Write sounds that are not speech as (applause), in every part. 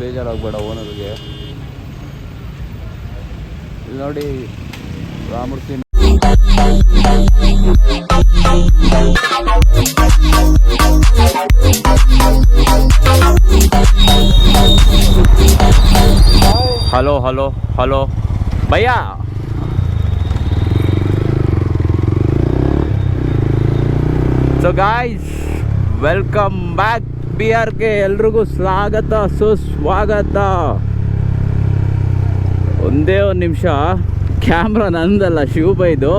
ಬೇಜಾರಾಗಬೇಡ ಓನರ್ಗೆ. ಇಲ್ಲಿ ನೋಡಿ Ramurthy hello hello hello. Bhaiya. So guys welcome back B ಆರ್ಗೆ ಎಲ್ರಿಗೂ ಸ್ವಾಗತ, ಸುಸ್ವಾಗತ. ಒಂದೇ ಒಂದು ನಿಮಿಷ. ಕ್ಯಾಮ್ರಾ ನಂದಲ್ಲ ಶಿವಬೈದು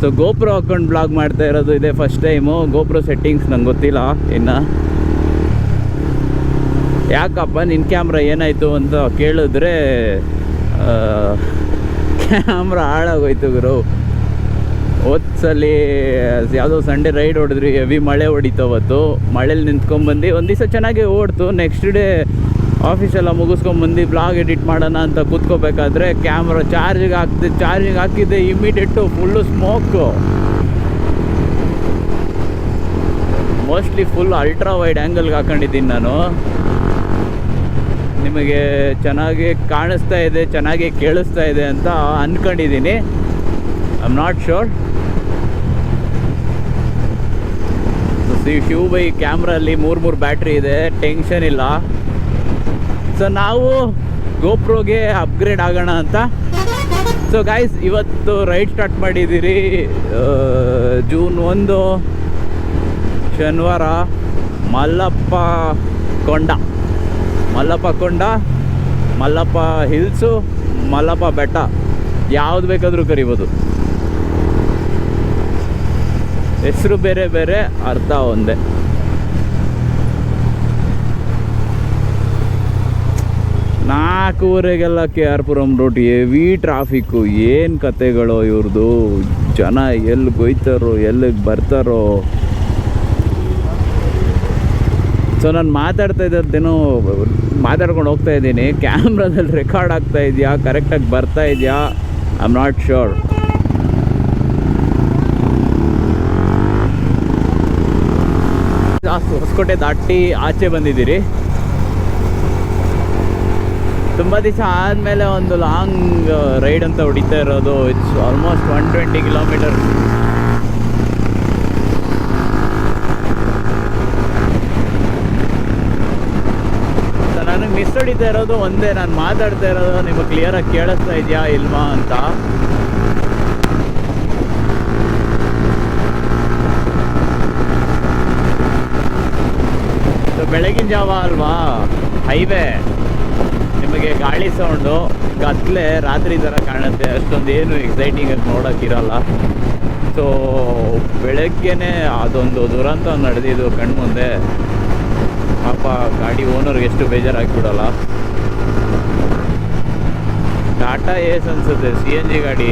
ಸೊ ಗೋಪುರ ಹಾಕೊಂಡು ಬ್ಲಾಗ್ ಮಾಡ್ತಾ ಇರೋದು ಇದೆ ಫಸ್ಟ್ ಟೈಮು ಗೋಪ್ರೋ ಸೆಟ್ಟಿಂಗ್ಸ್ ನಂಗೆ ಗೊತ್ತಿಲ್ಲ ಇನ್ನು. ಯಾಕಪ್ಪ ನಿನ್ನ ಕ್ಯಾಮ್ರಾ ಏನಾಯಿತು ಅಂತ ಕೇಳಿದ್ರೆ ಕ್ಯಾಮ್ರಾ ಹಾಳಾಗೋಯ್ತು ಗುರು. ಹೋದ್ಸಲಿ ಯಾವುದೋ ಸಂಡೇ ರೈಡ್ ಹೊಡೆದ್ರಿ ಹೆವಿ ಮಳೆ ಹೊಡಿತು ಅವತ್ತು. ಮಳೇಲಿ ನಿಂತ್ಕೊಂಡ್ಬಂದು ಒಂದು ದಿವಸ ಚೆನ್ನಾಗಿ ಓಡ್ತು. ನೆಕ್ಸ್ಟ್ ಡೇ ಆಫೀಸೆಲ್ಲ ಮುಗಿಸ್ಕೊಂಬಂದು ಬ್ಲಾಗ್ ಎಡಿಟ್ ಮಾಡೋಣ ಅಂತ ಕೂತ್ಕೋಬೇಕಾದ್ರೆ ಕ್ಯಾಮ್ರಾ ಚಾರ್ಜಿಗೆ ಹಾಕ್ದೆ ಚಾರ್ಜಿಗೆ ಹಾಕಿದ್ದೆ immediately full smoke mostly full ultra wide ಆ್ಯಂಗಲ್ಗೆ ಹಾಕೊಂಡಿದ್ದೀನಿ ನಾನು. ನಿಮಗೆ ಚೆನ್ನಾಗಿ ಕಾಣಿಸ್ತಾ ಇದೆ, ಚೆನ್ನಾಗಿ ಕೇಳಿಸ್ತಾ ಇದೆ ಅಂತ ಅಂದ್ಕೊಂಡಿದ್ದೀನಿ ಐ ಆಮ್ ನಾಟ್ ಶೋರ್ ಶಿವ್ ಬೈ ಕ್ಯಾಮ್ರಲ್ಲಿ ಮೂರು ಮೂರು ಬ್ಯಾಟ್ರಿ ಇದೆ ಟೆನ್ಷನ್ ಇಲ್ಲ. ಸೊ ನಾವು ಗೋಪ್ರೋಗೆ ಅಪ್ಗ್ರೇಡ್ ಆಗೋಣ ಅಂತ. ಸೊ ಗಾಯ್ಸ್ ಇವತ್ತು ರೈಡ್ ಸ್ಟಾರ್ಟ್ ಮಾಡಿದ್ದೀರಿ ಜೂನ್ ಒಂದು, ಶನಿವಾರ, ಮಲ್ಲಪ್ಪ ಕೊಂಡ. ಮಲ್ಲಪ್ಪ ಕೊಂಡ, ಮಲ್ಲಪ್ಪ ಹಿಲ್ಸು, ಮಲ್ಲಪ್ಪ ಬೆಟ್ಟ. ಯಾವ್ದು ಬೇಕಾದರೂ ಕರಿಬೋದು. ಹೆಸರು ಬೇರೆ ಬೇರೆ ಅರ್ಥ ಒಂದೇ. ನಾಲ್ಕೂವರೆಗೆಲ್ಲ K R Puram road heavy traffic ಏನು ಕತೆಗಳು ಇವ್ರದ್ದು ಜನ ಎಲ್ಲಿ ಗೊಯ್ತಾರೋ, ಎಲ್ಲಿಗೆ ಬರ್ತಾರೋ? ಸೊ ನಾನು ಮಾತಾಡ್ತಾ ಇದ್ದದ್ದೇನೋ, ಮಾತಾಡ್ಕೊಂಡು ಹೋಗ್ತಾ ಇದ್ದೀನಿ. ಕ್ಯಾಮ್ರಾದಲ್ಲಿ ರೆಕಾರ್ಡ್ ಆಗ್ತಾ ಇದೆಯಾ? ಕರೆಕ್ಟಾಗಿ ಬರ್ತಾ ಇದೆಯಾ? I am not sure Hoskote ದಾಟಿ ಆಚೆ ಬಂದಿದ್ದೀರಿ. ತುಂಬ ದಿವಸ ಆದಮೇಲೆ ಒಂದು ಲಾಂಗ್ ರೈಡ್ ಅಂತ ಹೊಡಿತಾ ಇರೋದು. It's almost one twenty kilometre ನನಗೆ ಮಿಸ್ ಹೊಡಿತಾ ಇರೋದು ಒಂದೇ. ನಾನು ಮಾತಾಡ್ತಾ ಇರೋದು, ನಿಮಗೆ ಕ್ಲಿಯರಾಗಿ ಕೇಳಿಸ್ತಾ ಇದೆಯಾ ಇಲ್ವಾ ಅಂತ. ಬೆಳಗಿನ ಜಾವ ಅಲ್ವಾ? ಹೈವೇ. ನಿಮಗೆ ಗಾಳಿ ಸೌಂಡು ಕತ್ಲೆ ರಾತ್ರಿ ಥರ ಕಾಣುತ್ತೆ. ಅಷ್ಟೊಂದು ಏನು ಎಕ್ಸೈಟಿಂಗ್ ಆಗಿ ನೋಡೋಕ್ಕಿರಲ್ಲ ಸೊ ಬೆಳಗ್ಗೆನೆ ಅದೊಂದು ದುರಂತ ನಡೆದಿದ್ದು ಕಣ್ಮುಂದೆ. ಪಾಪ ಗಾಡಿ ಓನರ್ಗೆ ಎಷ್ಟು ಬೇಜಾರಾಗ್ಬಿಡಲ್ಲ. ಟಾಟಾ ಏಸ್ ಅನ್ಸುತ್ತೆ ಸಿ ಎನ್ ಜಿ ಗಾಡಿ.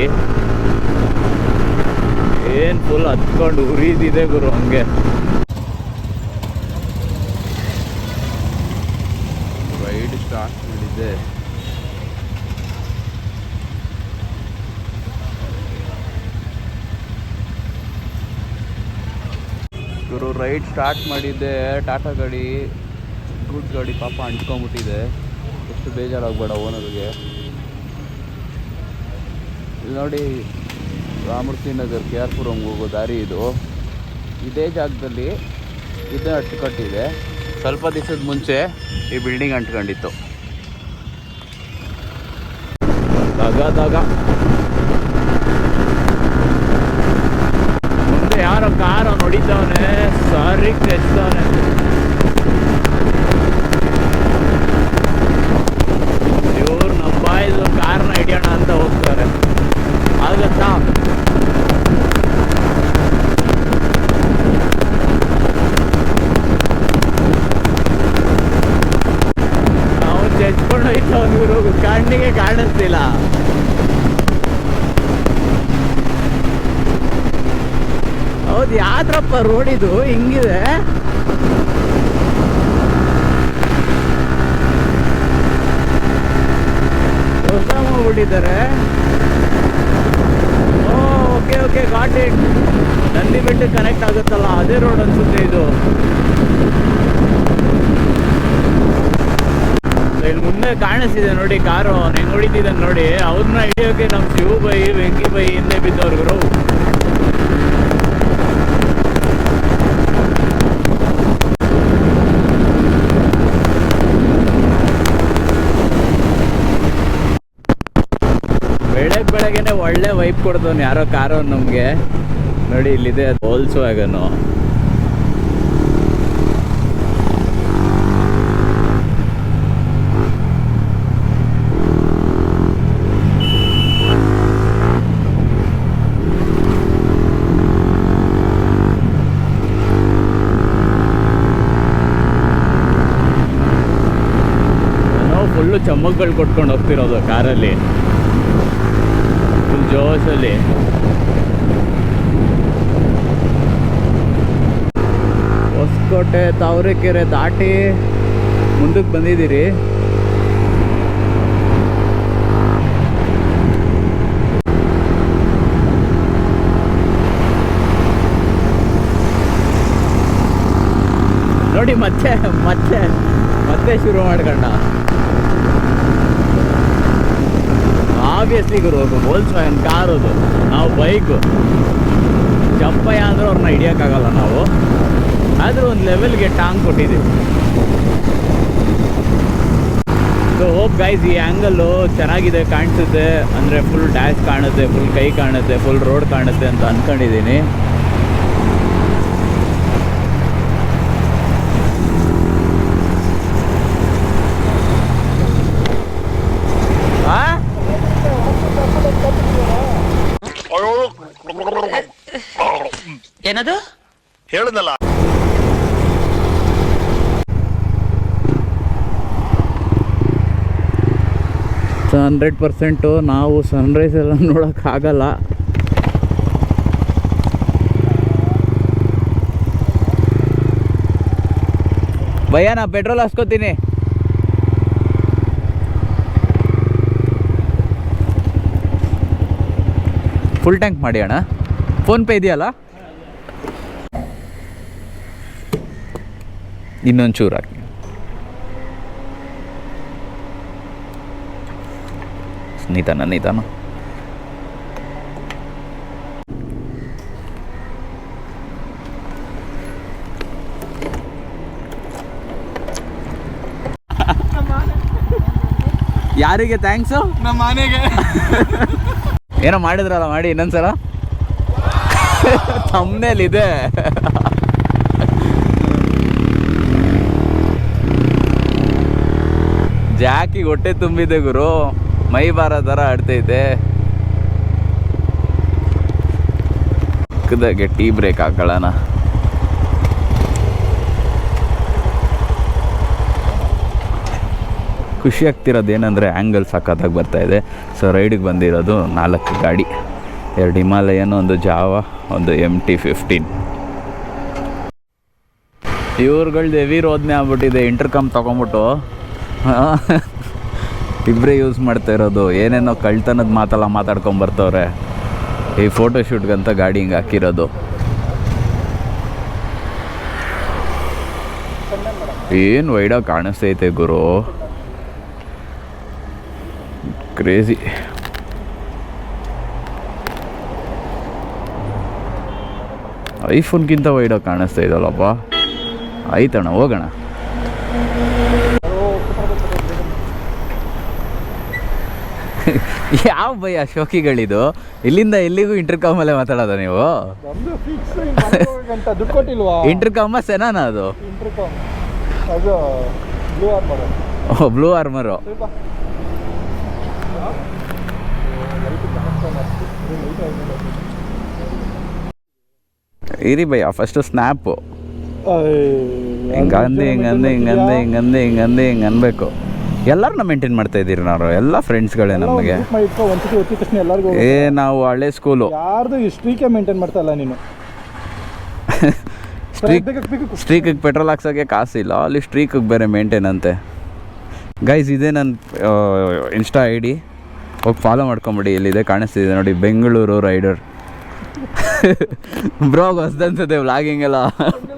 ಏನು ಫುಲ್ ಹತ್ಕೊಂಡು ಉರಿದಿದೆ ಗುರು ಹಂಗೆ ರೈಡ್ ಸ್ಟಾರ್ಟ್ ಇವರು ರೈಡ್ ಸ್ಟಾರ್ಟ್ ಮಾಡಿದ್ದೆ ಟಾಟಾ ಗಾಡಿ, ಗುಡ್ ಗಾಡಿ ಪಾಪ ಅಂಟ್ಕೊಂಬಿಟ್ಟಿದೆ ಎಷ್ಟು ಬೇಜಾರಾಗಬೇಡ ಓನರ್ಗೆ. ಇಲ್ಲಿ ನೋಡಿ ರಾಮೂರ್ತಿ ನಗರ್ ಕೆ ಆರ್ ಪುರಂಗೆ ಹೋಗೋ ದಾರಿ ಇದು. ಇದೇ ಜಾಗದಲ್ಲಿ ಇದೇ ಅಟ್ಟುಕಟ್ಟಿದೆ. ಸ್ವಲ್ಪ ದಿವಸದ ಮುಂಚೆ ಈ ಬಿಲ್ಡಿಂಗ್ ಅಂಟ್ಕೊಂಡಿತ್ತು. ದಗ ದಗ ಮುಂದೆ ಯಾರೋ ಕಾರು ನೋಡಿದ್ದವನೆ ಸಾರಿ ತೆಚ್ತವನೆ ಇವ್ರು ನಮ್ಮ ಬಾಯ್ದು ಕಾರ್ನ ಹಿಡಿಯೋಣ ಅಂತ ಹೋಗ್ತಾರೆ. ಆಗತ್ತಾ ನಾವು ಚಚ್ಕೊಂಡು ಹೋಯ್ತು ಇವರು ಕಣ್ಣಿಗೆ ಕಾಣಿಸ್ತಿಲ್ಲ. ಯಾತ್ರಪ್ಪ ರೋಡ್ ಇದು ಹಿಂಗಿದೆ ಹೊಸ ಮಾಡ್ಬಿಟ್ಟಿದ್ದಾರೆ okay okay got it Nandi Betta connect ಆಗುತ್ತಲ್ಲ, ಅದೇ ರೋಡ್ ಅನ್ಸುತ್ತೆ ಇದು. ಇಲ್ಲಿ ಮುಂದೆ ಕಾಣಿಸ್ತಿದೆ ನೋಡಿ ಕಾರು ನೀನ್ ಹೊಡಿತಿದ್ದಾನೆ ನೋಡಿ. ಅವ್ರನ್ನ ಹಿಡಿಯೋಕೆ ನಮ್ಮ ಶಿವ ಬೈ ವೆಂಕಿ ಬೈ ಹಿಂದೆ ಬಿದ್ದವ್ರು ಬೆಳಗ್ಗೆ ಬೆಳಗ್ಗೆನೆ ಒಳ್ಳೆ ವೈಪ್ ಕೊಡ್ತವನು ಯಾರೋ ಕಾರು ನಮಗೆ. ನೋಡಿ ಇಲ್ಲಿದೆ ಹೋಲ್ಸ್ ಫುಲ್ಲು ಚಮ್ಮಕ್ಗಳು ಕೊಟ್ಕೊಂಡು ಹೋಗ್ತಿರೋದು ಕಾರಲ್ಲಿ. ಫುಲ್ ಜೋಶಲ್ಲಿ. ಹೊಸಕೋಟೆ ತಾವರೆಕೆರೆ ದಾಟಿ ಮುಂದಕ್ಕೆ ಬಂದಿದ್ದೀರಿ. ನೋಡಿ ಮತ್ತೆ ಮತ್ತೆ ಮತ್ತೆ ಶುರು ಮಾಡ್ಕೊಂಡ. ಆಬ್ವಿಯಸ್ಲಿ ಗುರು ವ್ಯಾನ್ ಕಾರ್ ಅದು. ನಾವು ಬೈಕು ಜಂಪಯ್ಯ ಆದರೂ ಅವ್ರನ್ನ ಹಿಡಿಯೋಕ್ಕಾಗಲ್ಲ ನಾವು. ಆದರೂ ಒಂದು ಲೆವೆಲ್ಗೆ ಟಾಂಗ್ ಕೊಟ್ಟಿದ್ದೀವಿ. ಸೊ ಹೋಪ್ ಗೈಸ್ ಈ ಆ್ಯಂಗಲ್ಲು ಚೆನ್ನಾಗಿದೆ, ಕಾಣಿಸುತ್ತೆ. ಅಂದರೆ ಫುಲ್ ಡ್ಯಾಶ್ ಕಾಣುತ್ತೆ ಫುಲ್ ಕೈ ಕಾಣುತ್ತೆ ಫುಲ್ ರೋಡ್ ಕಾಣುತ್ತೆ ಅಂತ ಅಂದ್ಕೊಂಡಿದ್ದೀನಿ ಏನದು? ಹೇಳುದಲ್ಲ. ಹಂಡ್ರೆಡ್ ಪರ್ಸೆಂಟು ನಾವು ಸನ್ರೈಸ್ ಎಲ್ಲ (laughs) ನೋಡೋಕ್ಕಾಗಲ್ಲ. ಭಯ ನಾ ಪೆಟ್ರೋಲ್ ಹಾಸ್ಕೋತೀನಿ. ಫುಲ್ ಟ್ಯಾಂಕ್ ಮಾಡಿ ಅಣ್ಣ. ಫೋನ್ಪೇ ಇದೆಯಲ್ಲ? ಇನ್ನೊಂದು ಚೂರು ಹಾಕಿ ನಿಧಾನ ನಿಧಾನ. ಯಾರಿಗೆ ಥ್ಯಾಂಕ್ಸ್? ನಮ್ಮ ಮನೆಗೆ. ಏನೋ ಮಾಡಿದ್ರಲ್ಲ ಮಾಡಿ ಇನ್ನೊಂದ್ಸಲ. (laughs) ತಮ್ಮನೇಲಿದೆ ಜಾಕಿಗೆ ಹೊಟ್ಟೆ ತುಂಬಿದೆ ಗುರು. ಮೈ ಬಾರ ಥರ ಆಡ್ತೈತೆ. ಪಕ್ಕದಾಗೆ ಟೀ ಬ್ರೇಕ್ ಹಾಕೊಳ್ಳೋಣ. ಖುಷಿ ಆಗ್ತಿರೋದು ಏನಂದರೆ ಆ್ಯಂಗಲ್ ಸಖತ್ತಾಗಿ ಬರ್ತಾ ಇದೆ. ಸೊ ರೈಡಿಗೆ ಬಂದಿರೋದು ನಾಲ್ಕು ಗಾಡಿ. ಎರಡು ಹಿಮಾಲಯನ್, ಒಂದು ಜಾವ, ಒಂದು ಎಂ ಟಿ ಫಿಫ್ಟೀನ್ ಇವ್ರುಗಳ್ದು ಹೆವಿ ರೋದನೆ ಆಗ್ಬಿಟ್ಟಿದೆ. ಇಂಟರ್ಕಮ್ ತೊಗೊಂಬಿಟ್ಟು. ಇಬ್ಬರೇ ಯೂಸ್ ಮಾಡ್ತಾ ಇರೋದು. ಏನೇನೋ ಕಳ್ತನದ ಮಾತೆಲ್ಲ ಮಾತಾಡ್ಕೊಂಬರ್ತವ್ರೆ ಈ ಫೋಟೋ ಶೂಟ್ಗಂತ ಗಾಡಿ ಹಿಂಗೆ ಹಾಕಿರೋದು. ಏನು ವೈಡಾ ಕಾಣಿಸ್ತೈತೆ ಗುರು. ಕ್ರೇಜಿ ಐಫೋನ್ಗಿಂತ ವೈಡ ಕಾಣಿಸ್ತಾ ಇದಲ್ಲಪ್ಪ. ಆಯ್ತಣ್ಣ, ಹೋಗೋಣ. ಯಾವ ಭಯ ಶೋಕಿಗಳಿದು? ಇಲ್ಲಿಂದ ಎಲ್ಲಿಗೂ ಇಂಟರ್ಕಾಮಲ್ಲೇ ಮಾತಾಡೋದ ನೀವು? ಇಂಟರ್ಕಾಮ ಸೆನಾನ ಅದು? ಇಂಟರ್ಕಾಮ್ ಬ್ಲೂ ಆರ್ಮರ್ ಓ ಬ್ಲೂ ಆರ್ಮರು ಸ್ವಲ್ಪ. ಇರಿ ಭಯ ಫಸ್ಟು ಸ್ನ್ಯಾಪು ಹಿಂಗಂದು ಹಿಂಗಂದು ಹಿಂಗಂದು ಹಿಂಗಂದು ಹಿಂಗಂದು ಹಿಂಗೆ ಅನ್ಬೇಕು ಎಲ್ಲರನ್ನ ಮೇಂಟೈನ್ ಮಾಡ್ತಾ ಇದ್ದೀರಿ ನಾವು ಎಲ್ಲ ಫ್ರೆಂಡ್ಸ್ಗಳೇ ನಮಗೆ. ಏ ನಾವು ಹಳೆ ಸ್ಕೂಲು ಯಾರ್ದು ಸ್ಟ್ರೀಕೆ ಮೇಂಟೈನ್ ಮಾಡ್ತಾ ಇಲ್ಲ ನೀನು. ಸ್ಟ್ರೀಕ್ ಸ್ಟ್ರೀಕಿಗೆ ಪೆಟ್ರೋಲ್ ಹಾಕ್ಸೋಕ್ಕೆ ಕಾಸಿಲ್ಲ ಅಲ್ಲಿ ಸ್ಟ್ರೀಕಿಗೆ ಬೇರೆ ಮೇಂಟೈನ್ ಅಂತೆ. ಗೈಸ್ ಇದೇ ನನ್ನ ಇನ್ಸ್ಟಾ ಐ ಡಿ ಹೋಗಿ ಫಾಲೋ ಮಾಡ್ಕೊಂಬಿಡಿ. ಇಲ್ಲಿದೆ ಕಾಣಿಸ್ತಿದೆ ನೋಡಿ ಬೆಂಗಳೂರು ರೈಡರ್ ಬ್ರೋಗ್ (laughs) ಹೊಸ್ದಂತದೆ ವ್ಲಾಗಿಂಗ್ ಎಲ್ಲ. (laughs)